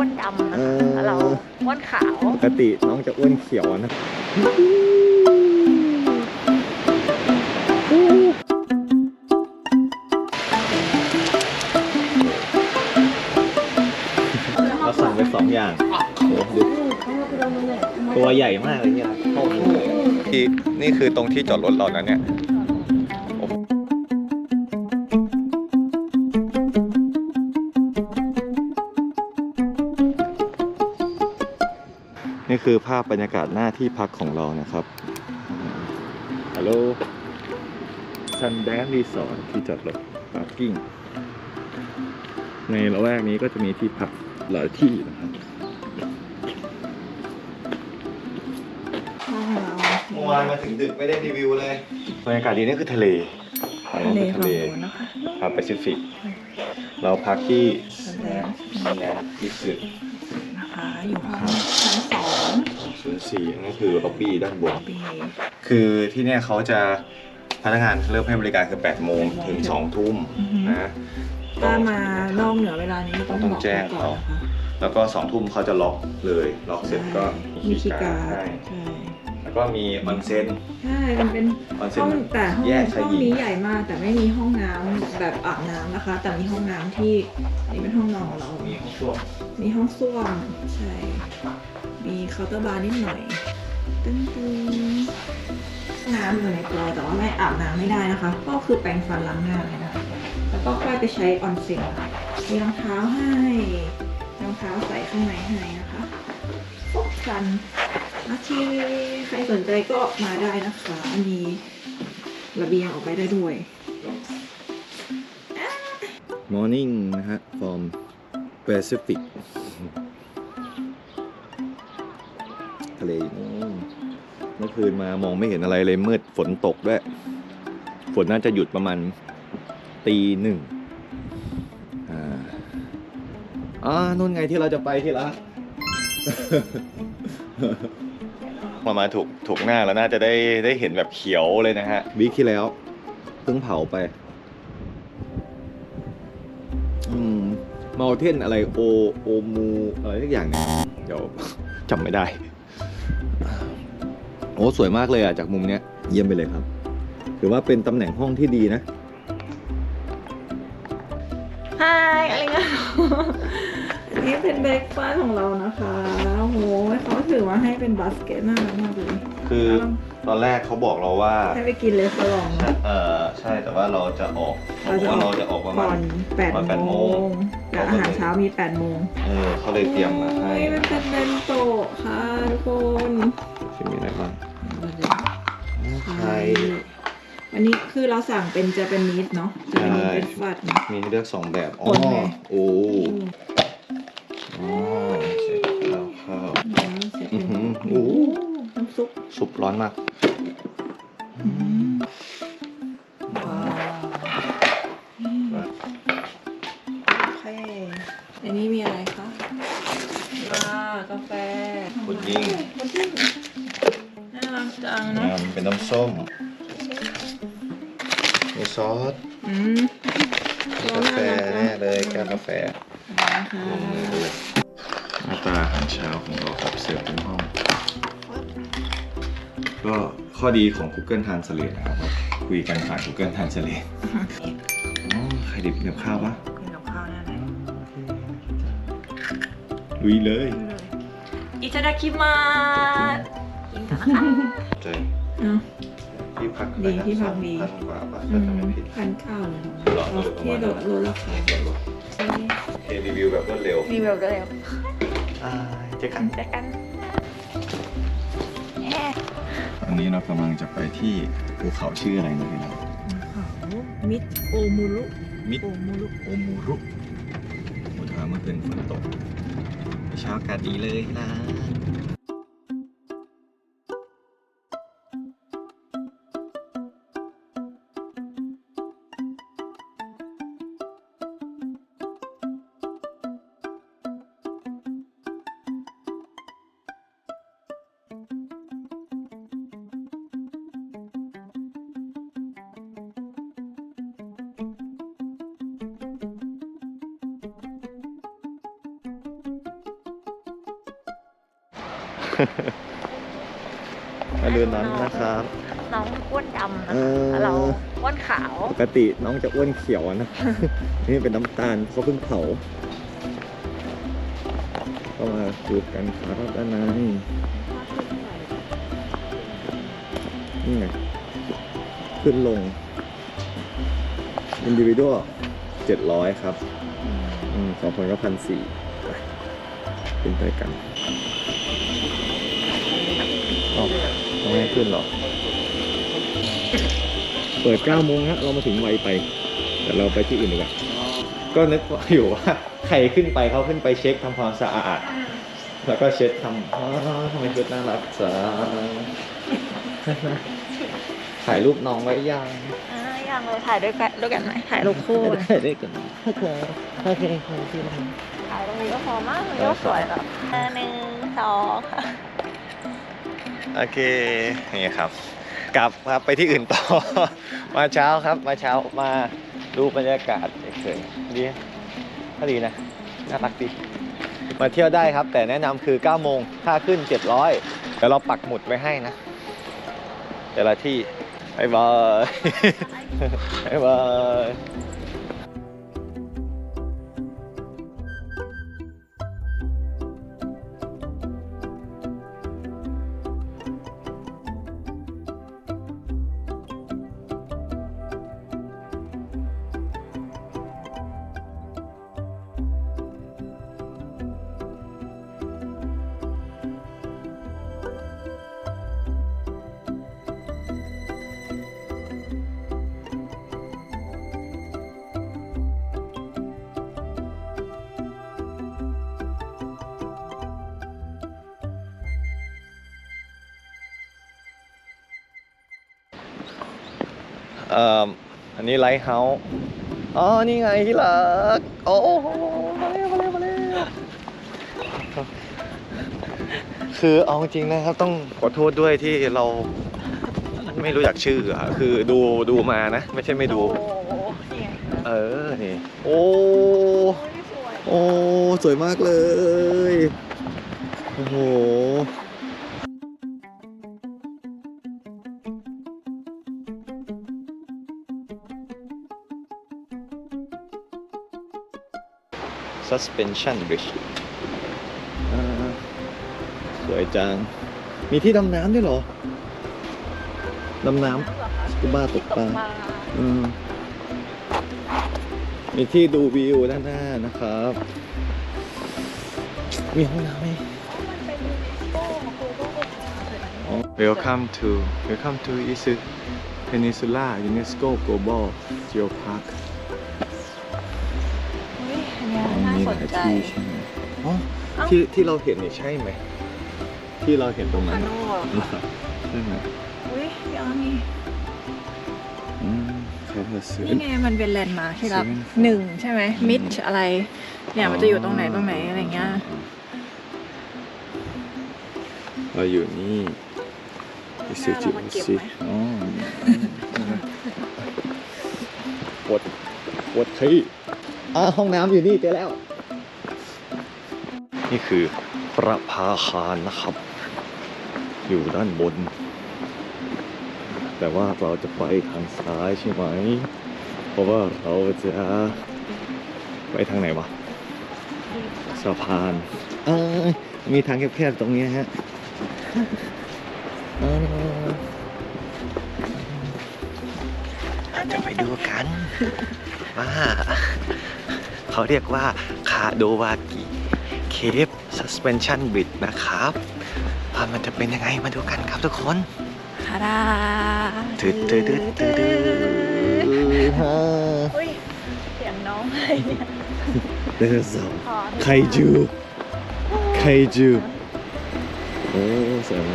อ้วนดำนะเอคะอเราอ้วนขาวปกติน้องจะอ้วนเขียวนะ เราสั่งไปสองอย่างโอ้โหดูตัวใหญ่มากเลยเนี่ยเท่านี้เลยนี่นี่คือตรงที่จอดรถเรานะเนี่ย คือภาพบรรยากาศหน้าที่พักของเรานะครับฮัลโหลซันแดนรีสอร์ทที่จอดรถพาร์กิ้งในละแวกนี้ก็จะมีที่พักหลายที่นะครับเมื่อวานมาถึงดึกไม่ได้รีวิวเลยบรรยากาศดีนี่คือทะเลทะเลทะเลฝั่งนู้นนะคะครับแปซิฟิก เราพักที่ซันแดนซันแดนที่สุดนะคะอยู่ห้องชั้นสอง ศูนย์สี่นั่นคือล็อบบี้ด้านบน ปีคือที่เนี่ยเขาจะพนักงานเริ่มให้บริการคือ 8 โมงถึง 2 ทุ่มนะถ้ามานอกเหนือเวลานี้ต้องต้องบอกแจ้งก่อนเขานะคะแล้วก็ 2 ทุ่มเขาจะล็อกเลย ล็อกเสร็จก็มีคีย์กาการให้ร์ดใช่แล้วก็มีออนเซ็นใช่มันเป็นออนเซ็นห้องแต่ห้องแยกชายห้องหญิง นี้ใหญ่มาก แต่ไม่มีห้องน้ำแบบอาบน้ำนะคะ แต่มีห้องน้ำที่อันนี้เป็นห้องนอนของเรา มีห้องส้วมมีห้องส้วมใช่ มีเคาน์เตอร์บาร์นิดหน่อยตึ้งตึ้งน้ำอยู่ในตัวแต่ว่าไม่อาบน้ำไม่ได้นะคะ ก็คือแปรงฟันล้างหน้าเลยนะแล้วก็ค่อยไปใช้ออนเซ็นมีรองเท้าให้รองเท้าใส่ข้างในให้นะคะพกกันอาทีใครสนใจก็มาได้นะคะมีระเบียงออกไปได้ด้วย Morning นะฮะ from Pacific ทะเลอยู่นู่นเมื่อคืนมามองไม่เห็นอะไรเลยมืดฝนตกด้วย ฝนน่าจะหยุดประมาณตีหนึ่งอ่าอ่านู่นไงที่เราจะไปที่รักมามาถูกถูกหน้าแล้วน่าจะได้ได้เห็นแบบเขียวเลยนะฮะวีคที่แล้วเพิ่งเผาไป อืมเมาเทนอะไรโอโอมูอะไรทุกอย่างเนี่ยเดี๋ยวจำไม่ได้โอ้สวยมากเลยอะจากมุมเนี้ยเยี่ยมไปเลยครับ ถือว่าเป็นตำแหน่งห้องที่ดีนะ ฮายอะไรเงี้ยอันนี้เป็นเบรกฟาสต์ของเรานะคะโอ้โหเขาถือมาให้เป็นบาสเกตน่ารักมากเลยคือตอนแรกเขาบอกเราว่า ให้ไปกินเลสลองนะเออใช่แต่ว่าเราจะออกเขาบอกว่าเราจะออกประมาก่อณ นแปดประมาณแปดโมโมง งแต่อาหารเช้ามีแปดโมงเออเขาเลยเตรียมมาให้โอ้ยมันเป็นเบนโตะค่ะทุกคนชิมมีอะไรบ้าง ไข่อันนี้คือเราสั่งเป็นเจแปนิสเนาะเจแปนิสเบรกฟาสต์นะ มีให้เลือกสองแบบ อ๋อคนไงโอ้อ๋อใส่ข้าวข้าวเสร็จอื้อหือโอ้โอ้น้ำซุป ซุปร้อนมากว้าวโอเคอันนี้มีอะไรคะชากาแฟพุดดิ้งพุดดิ้งน่า รักจังเนาะอ่ามันเป็นน้ำส้ม มีซอสอืมมีกาแฟแน่เลยแก้วกาแฟนะคะหน้าตาอาหารเช้าของเราครับเสิร์ฟเป็นห้อง ก็ข้อดีของ Google Translate นะครับเราคุยกันผ่าน Google Translate อ๋อใครดิบเดี๋ยวข้าวปะกินกับข้าวแน่เลยลุยเลย อิตาดาคิมากิ เจอเนาะ ที่พักดีที่พักดี พันกว่าบาทถ้าจะไม่ผิดพันข้าวเลยหรอที่ลดลดราคาโอเครีวิวแบบรวดเร็วรีวิวได้แล้วอ่าเจอกัน เจอกันแอะอันนี้เรากำลังจะไปที่ภูเขาชื่ออะไรนะพี่น้องเขามิดโอมูรุมิดโอมูรุโอมูรุโอ้ทางเมื่อคืนฝนตกเช้าอากาศดีเลยนะ มาดูน้องนนะครับ น้องอ้วนดำนะเออ เราอ้วนขาวปกติน้องจะอ้วนเขียวนะ นี่เป็นน้ำตาลเขาเพิ่งเผาก็มาดูกันครับด้านในนี่ไงขึ้นลงอินดิวิ u a l เจ็ดร้อยครับอมสองคนก็พันสี่ไปขึ้นไปกัน อ๋อ ต้องให้ขึ้นเหรอเปิด9โมงฮะ เรามาถึงไวไป แต่เราไปที่อื่นดีกว่า ก็นึกว่าอยู่ว่าใครขึ้นไปเขาขึ้นไปเช็คทำความสะอาด แล้วก็เช็ดทำอ้าวทำไมชุดน่ารักจังถ่ายรูปน้องไว้ยังอ่ายังเลยถ่ายด้วยกันด้วยกันไหมถ่ายรูปคู่เลยถ่ายด้วยกันโอเคโอเคโอเคถ่ายตรงนี้ก็พอมากเลยก็สวยแล้วอ่าหนึ่งสองค่ะ โอเค นี่ครับ กลับครับไปที่อื่นต่อ มาเช้าครับ มาเช้ามาดูบรรยากาศเฉยๆดีก็ดีนะ น่ารักดี มาเที่ยวได้ครับ แต่แนะนำคือ 9 โมงค่าขึ้น 700เดี๋ยวเราปักหมุดไว้ให้นะ แต่ละที่บายบายบายบาย นี้ไลท์เฮาส์อ๋อ นี่ไงที่รัก โอ้โหมาเร็วมาเร็วมาเร็วคือเอาจริงนะครับ ต้องขอโทษด้วยที่เราไม่รู้จักชื่ออะคือดูดูมานะ ไม่ใช่ไม่ดู เออ นี่ โอ้โอ้ สวยมากเลย โอ้โห suspension bridge อ่าสวยจัง มีที่ดำน้ำด้วยเหรอ ดำน้ำสกูบ้าตกปลาอืมมีที่ดูวิวด้านหน้านะครับ มีห้องน้ำไหม Welcome to Welcome to Isu Peninsula UNESCO Global Geopark สหนลายใจที่ใช่ไหมอ๋อเอ้า ที่ที่เราเห็นนี่ใช่ไหม ที่เราเห็นตรงนั้คานโน่เหรอใช่ไหมอุ้ยยังมีอืมเขาเพื่อซื้อ นี่ไงมันเป็นแลนด์มาร์คที่รับ Seven หนึ่งใช่ไหมอืมมิดอะไร เนี่ยมันจะอยู่ตรงไหนตรงไหนอะไรเงี้ย เราอยู่นี่อิสุจิเรามาเก็บซิไหมอ๋อปวดปวดขี้อ่าห้องน้ำอยู่นี่เจอแล้ว นี่คือประภาคารนะครับ อยู่ด้านบน แต่ว่าเราจะไปทางซ้ายใช่ไหม เพราะว่าเราจะไปทางไหนวะสะพานเอ้ยมีทางแคบๆตรงนี้ฮะเออจะไปดูกันว่าเขาเรียกว่าคาโดวากิ เคฟซัสเพนชั่นบิดนะครับว่ามันจะเป็นยังไงมาดูกันครับทุกคนทาดาตืดตืดตืดตืดตืดฮะอุ้ยเสียงน้องอะไรเนี่ยไดโนเสาร์ขอไคจูไคจูโอ้สวยไหม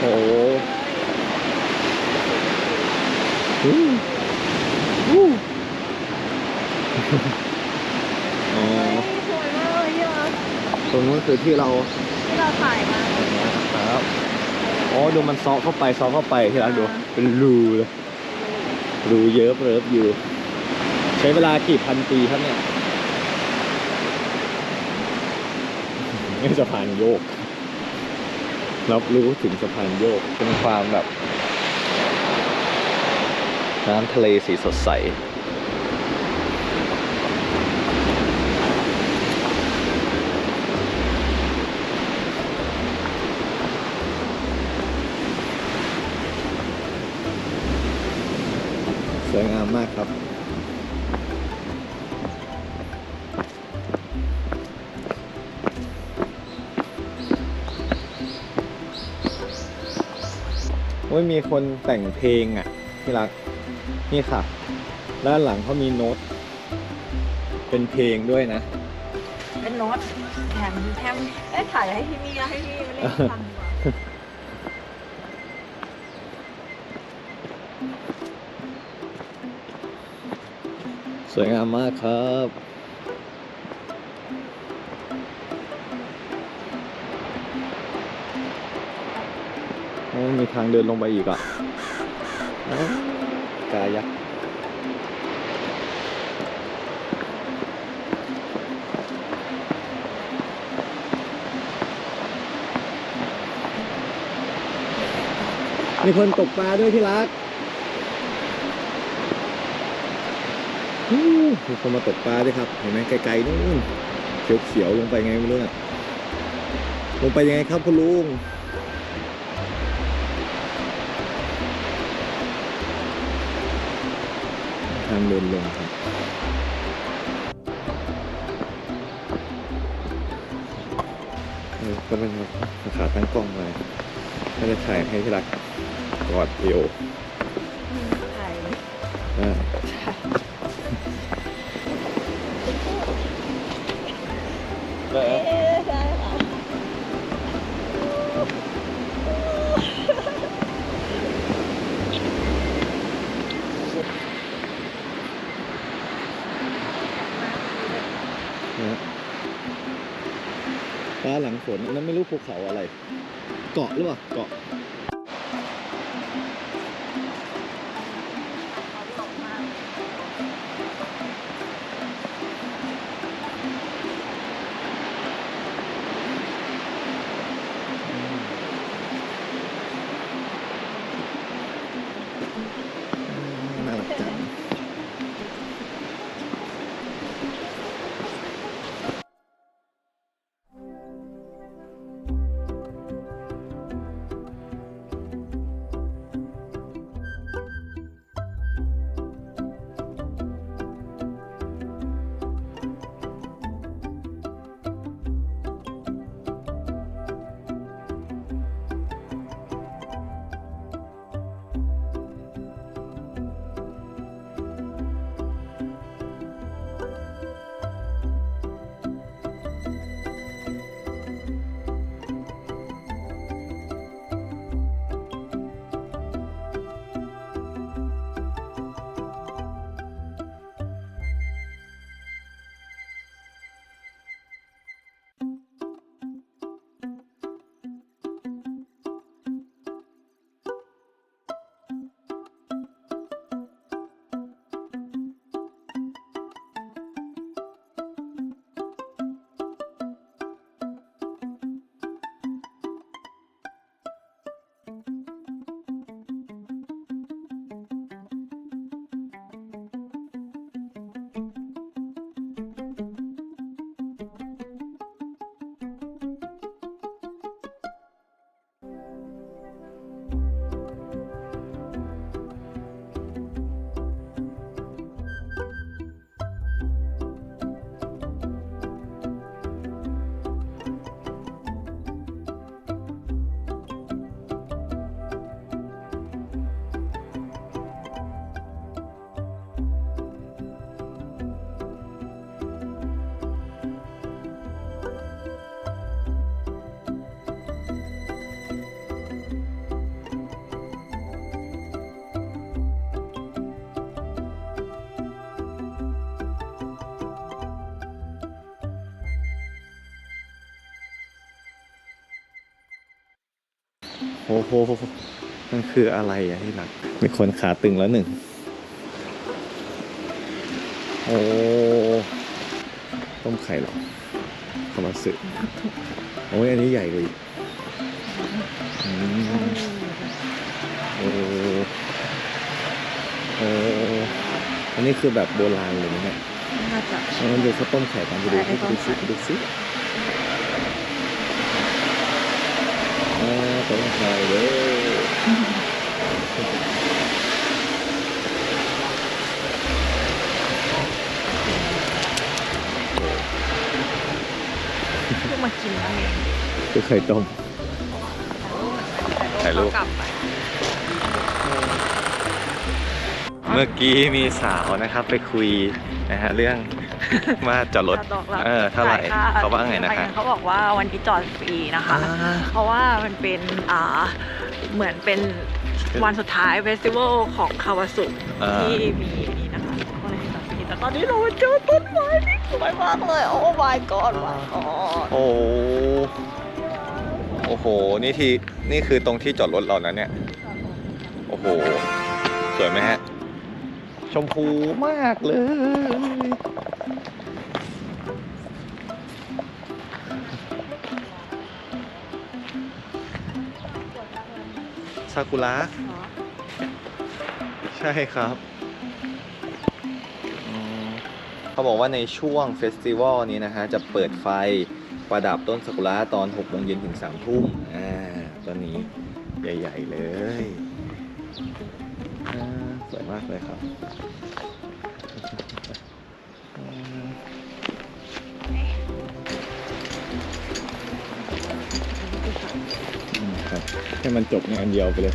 โอ้โหอู้อู้ อ๋อสวยมากเลยที่เราตรงนู้นคือที่เราที่เราถ่ายมาครับอ๋อดูมันซอกเข้าไปซอกเข้าไปที่รักดูเป็นรูเลยรูเยอะเริบอยู่ ใช้เวลากี่พันปีครับเนี่ยนี่สะพานโยกรับรู้ถึงสะพานโยกเป็นความแบบ น้ำทะเลสีสดใส สวยงา มากครับ โอ้ยมีคนแต่งเพลงอะที่รักนี่ค่ะ ด้านหลังเขามีโน้ต เป็นเพลงด้วยนะ เป็นโน้ตแถมแถมเอ้ถ่ายให้พี่มี่ให้พี่มี่เล่นฟัง สวยงามมากครับโอ้มีทางเดินลงไปอีกอะกายักมีคนตกปลาด้วยที่รัก มีคนมาตกปลาด้วยครับ เห็นไหมไกลๆนู่นเขียวๆลงไปไงไม่รู้น่ะลงไปยังไงครับคุณลุงทางเดินลงครับก็เป็นขาตั้งกล้องไว้ก็จะถ่ายให้ที่รักกอดเอว ภูเขาอะไร เกาะหรือเปล่าเกาะ อ้โหมันคืออะไรอะที่รักมีคนขาตึงแล้วหนึ่ง โอ้ ต้มไข่หรอคามาสึโอ้ยอันนี้ใหญ่กว่าอีกอืมโอ้โอ้อันนี้คือแบบโบราณเลยนะเนี่ยน่าจะเอามันดูข้าวต้มไข่กันไปดูดูข้าวต้ซิ มไข่ดูซิอ่าต้มไข่เด้อเพิ่งมากินนั่นเองคือไข่ต้ม ถ่ายรูปกลับไปเมื่อกี้มีสาวนะครับไปคุยนะฮะเรื่อง ว่าจอดรถดอกรับเออเท่าไหร่จ่ยค่เขาว่าไงนะคะเขาบอกว่าวันนี้จอดฟรีนะคะ อ่าเพราะว่ามันเป็นอ่าเหมือนเป็นวันสุดท้ายเฟสติวัลของคาวาสุอ่า ที่มีนี่นะคะก็เลยจอดฟรีแต่ตอนนี้เราเจอต้นไม้ที่สวยมากเลยโอ้ my god my god โอ้โอ้โห นี่ที่นี่คือตรงที่จอดรถเรานะเนี่ย โอ้โห สวยไหมฮะ ชมพูมากเลย ซากุระใช่ครับอืมเขาบอกว่าในช่วงเฟสติวัลนี้นะฮะ จะเปิดไฟประดับต้นซากุระตอน6โมงเย็นถึง3ทุ่มอ่าตอนนี้ใหญ่ๆเลยอ่าสวยมากเลยครับ ให้มันจบงานเดียวไปเลย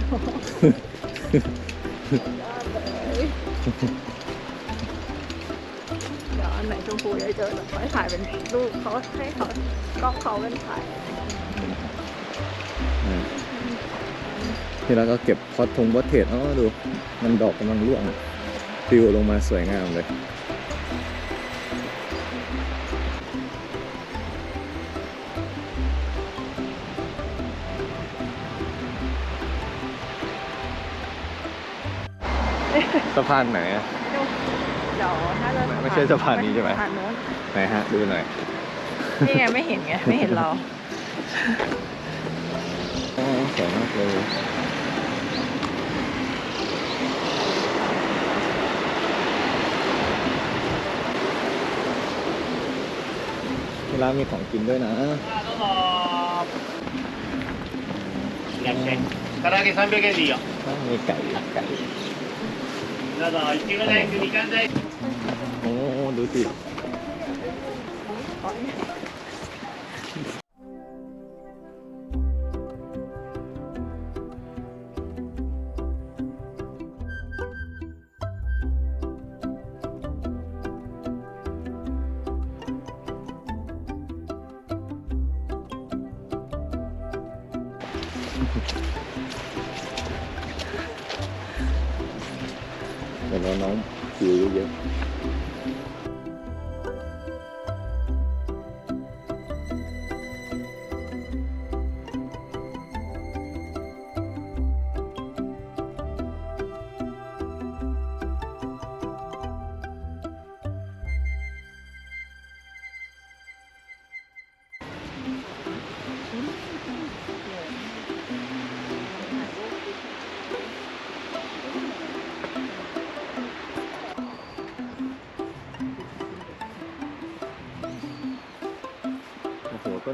เดี๋ยวอันไหนชมพูเยอะๆเดี๋ยวให้ถ่ายเป็นรูปเขาให้เขากล้องเขาเป็นถ่ายที่แล้วก็เก็บพอทงพอเทศอ๋อดู มันดอกกำลังร่วงปลิวลงมาสวยงามเลย สะพานไหนอะเดี๋ยวถ้าเราไม่ใช่สะพานนี้ใช่ไหมสะพานนู้นไหนฮะดูหน่อยนี่ไงไม่เห็นไงไม่เห็นเราสวยมากเลยที่ร้านมีของกินด้วยนะไก่ไกระดาษที่ไก่ไก่ไก่ どうぞ、ん。おお、どうう。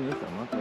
โอ้โ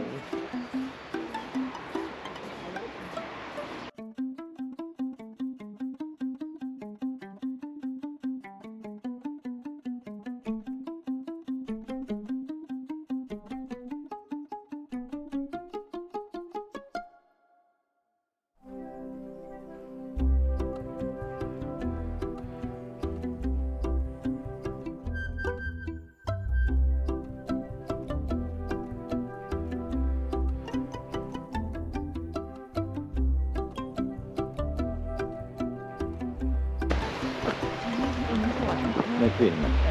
หต้นนี้สวยมากเลยได้กลิ่น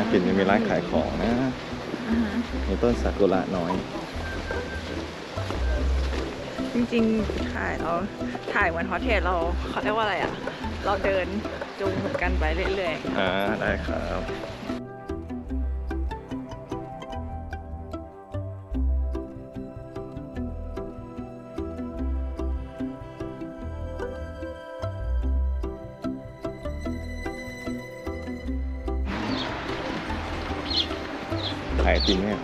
ากินยังมีร้านขายของนะอ่าฮะมีต้นซากุระน้อย จริงๆถ่ายเราถ่ายเหมือนฮอตเทสเราเขาเรียกว่าอะไรอะ เราเดินจูงกันไปเรื่อยอ่าได้ครับ ขายไอติมเนี่ย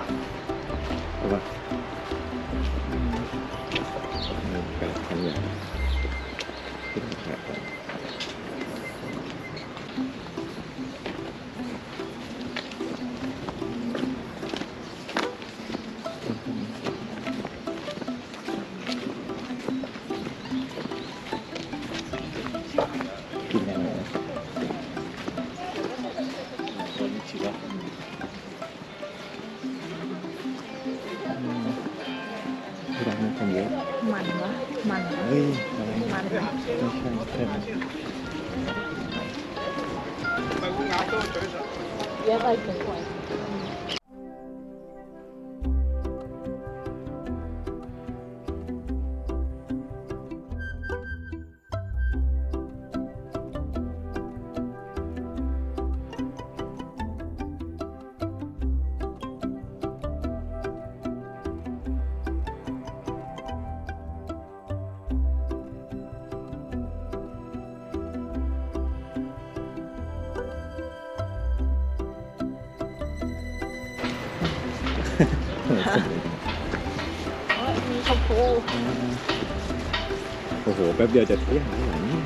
มีชมพู โอ้โห แป๊บเดียวจะเที่ยงแล้วเหรอเนี่ย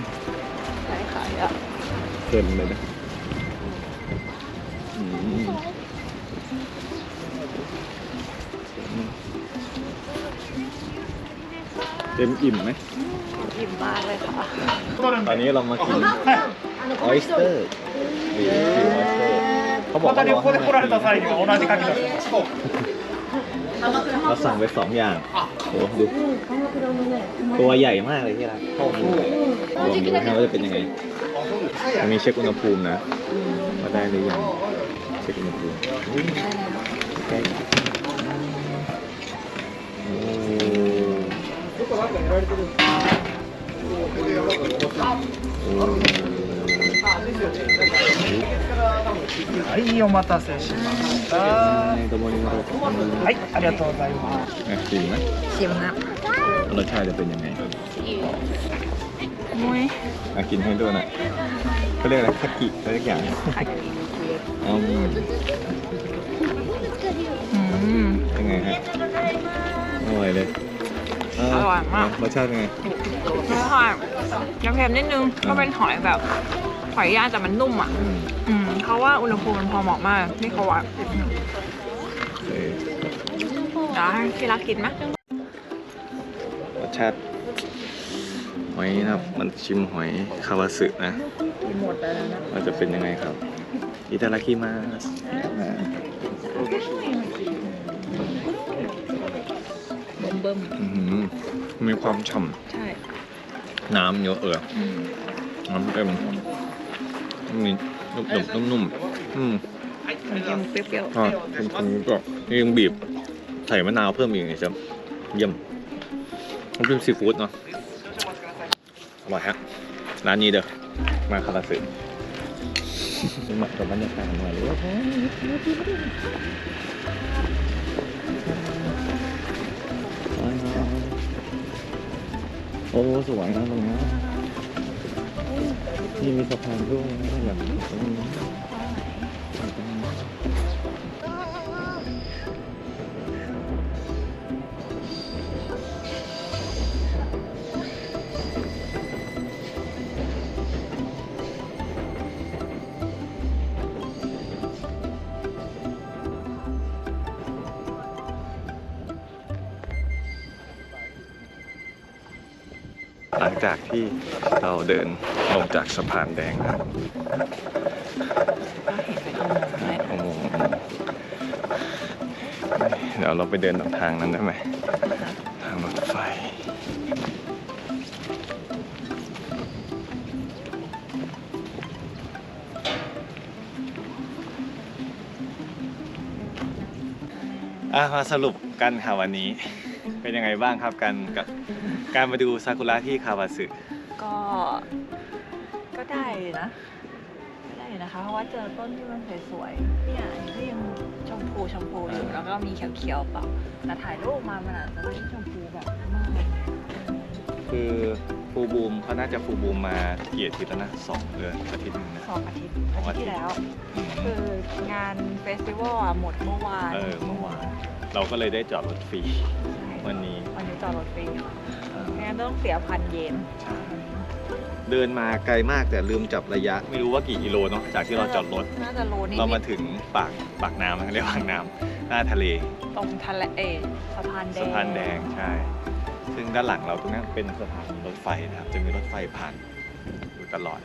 ขายขายอ่ะ เค็มเลยนะอืมเต็มอิ่มไหม อิ่มมากเลยค่ะ ตอนนี้เรามากินออ s สเตอร์รีวิวออ s สเตอร์เขาบอก また ว่า 旅行で来られた際には同じ書き出します。 เราสั่งไปสองอย่างโอ้ดูตัวใหญ่มากเลยที่ร้านเข้ามือเลยลองดูนะว่าจะเป็นยังไงมันมีเช็คอุณหภูมินะว่าได้หรือยังเช็คอุณหภูมิอุ๊ยใกล้โอ้โอ้ はい、お待たせしました。ในตัวบนนี้เรา はい、ありがとうございます。 อ่ะชิมไหม ชิมนะ รสชาติจะเป็นยังไง มุ้ย อ่ะกินให้ด้วยหน่อยเขาเรียกอะไรคากิอะไรสักอย่าง ไข่กิ อืม อืม ยังไงฮะอร่อยเลยเ อร่อยมาก รสชาติเป็นไงรสชาติยังเค็มนิดนึงก็เป็นหอยแบบหอยย่างแต่มันนุ่มอะ อืมอืมเขาว่าอุณหภูมิมันพอเหมาะมากนี่เขาว่าโอเคเดี๋ยวให้ที่รักกินไหมรสชาติหอยนะครับ มันชิมหอยคาวาสึนะ กินหมดแล้วนะว่าจะเป็นยังไงครับ อิตาลาคิมาส บิ่มเบิ่มอื้อหือมีความฉ่ใช่ำน้ำเยอะเอออืมน้ำเต็มมีนุ่มๆนุ่มๆอืมมันเค็มเปรี้ยวอ่าคุณคุณก็ยังบีบใส่มะนาวเพิ่มอีกจะเยี่ยมน้ำจิ้มซีฟู้ดเนาะอร่อยฮะร้านนี้เด้อมาคาราสึ เหมาะกับบรรยากาศหน่อยหรือว่า สวยนะตรงนี้นี่มีสะพานด้วยนะแบบ ลังจากที่เราเดินลงจากสะพานแดงครับเห็นเป็นอุโมงค์ด้วยอุโมงค์เดี๋ยวเราไปเดินตรงทางนั้นได้ไหมทางรถไฟอะมาสรุปกันค่ะวันนี้ เป็นยังไงบ้างครับการกับ การมาดูซากุระที่คาวาสึก็ ก็ได้นะก็ได้นะคะ เพราะว่าเจอต้นที่มันสวยๆเนี่ยอันนี้ก็ยังชมพูชมพูอยู่แล้วก็มีเขียวๆเปล่าแต่ถ่ายรูปมามันอาจจะไม่ชมพูแบบมากคือฟูบูมเขาน่าจะฟูบูมมากี่อาทิตย์แล้วนะสองเดือนอาทิตย์หนึงนะ สองอาทิตย์สองอาอาทิทิตตย์ย์ที่แล้วอืมคืองานเฟสติวัลอะหมดเมื่อวานเออเมื่อวาน เราก็เลยได้จอดรถฟรีใช่วันนี้ วันนี้จอดรถฟรีเออ งั้นต้องเสียพันเยนใช่เดินมาไกลมากแต่ลืมจับระยะ ไม่รู้ว่ากี่กิโลเนาะจากที่เราจอดรถ น่าจะโลนี่เรามาถึงปากปากน้ำนะเรียกปากน้ำหน้าทะเล ตรงทะเลเอสะพานแดงสะพานแดงใช่ ซึ่งด้านหลังเราตรงนั้นเป็นสถานีรถไฟนะครับ จะมีรถไฟผ่านอยู่ตลอด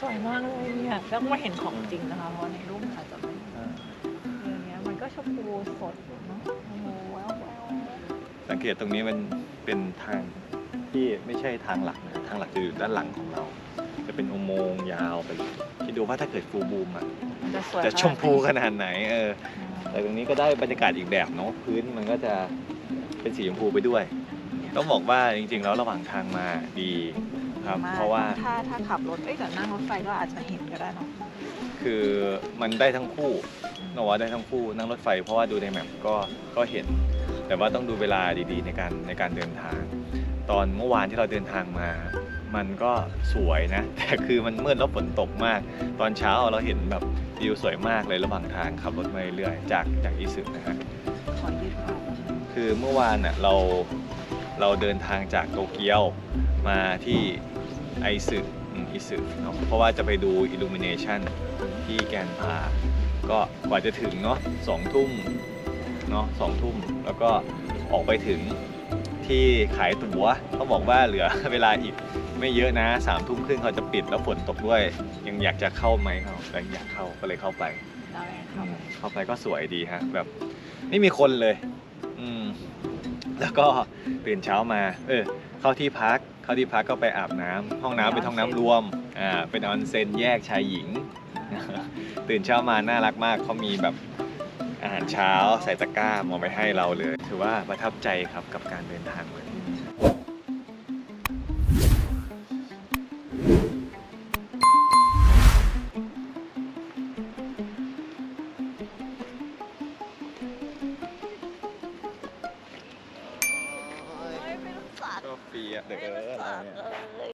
สวยมากเลยเนี่ยต้องมาเห็นของจริงนะคะเพราะในรูปมันอาจจะไม่เออเนี่ยมันก็ชมพูสดเนาะโอ้โหแววแววสังเกตตรงนี้มันเป็นทาง ที่ไม่ใช่ทางหลักนะทางหลักจะอยู่ด้านหลังของเรา จะเป็นอุโมงค์ยาวไปเลยคิดดูว่าถ้าเกิดฟูลบูมอะมันจะสวยจะชมพูขนาดไหนเอออืมแต่ตรงนี้ก็ได้บรรยากาศอีกแบบเนาะพื้นมันก็จะเป็นสีชมพูไปด้วย ต้องบอกว่าจริง ๆ แล้วระหว่างทางมาดีครับ มกเพราะว่าถ้าถ้าขับรถเอ้ยแต่นั่งรถไฟก็อาจจะเห็นก็ได้เนาะคือมันได้ทั้งคู่นกว่าได้ทั้งคู่นั่งรถไฟ เพราะว่าดูในแมปก็ก็เห็น แต่ว่าต้องดูเวลาดีๆในการในการเดินทาง ตอนเมื่อวานที่เราเดินทางมา มันก็สวยนะ แต่คือมันมืดแล้วฝนตกมาก ตอนเช้าเราเห็นแบบวิวสวยมากเลยระหว่างทางขับรถมาเรื่อยๆจากจากอิสึนะฮะขอยืดภาพคือเมื่อวานน่ะเราเราเดินทางจากโตเกียวมาที่ไอซึอืมอิซึเนาะเพราะว่าจะไปดูอิลูมิเนชันที่แกนพาก็กว่าจะถึงเนาะสองทุ่มเนาะสองทุ่มแล้วก็ออกไปถึง ที่ขายตั๋วเขาบอกว่าเหลือเวลาอีกไม่เยอะนะสามทุ่มครึ่งเขาจะปิดแล้วฝนตกด้วย ยังอยากจะเข้าไหมเขาแต่อยากเข้าก็เลยเข้าไปได้คอืรับมเข้าไปก็สวยดีฮะแบบไม่มีคนเลย อืม แล้วก็ตื่นเช้ามา เออ เข้าที่พัก เข้าที่พักก็ไปอาบน้ำห้องน้ำเป็นห้องน้ำรวม อ่า เป็นออนเซ็นแยกชายหญิง ตื่นเช้ามาน่ารักมากเขามีแบบ อาหารเช้าใส่ตะกร้ามองไปให้เราเลย ถือว่าประทับใจครับกับการเดินทางวัน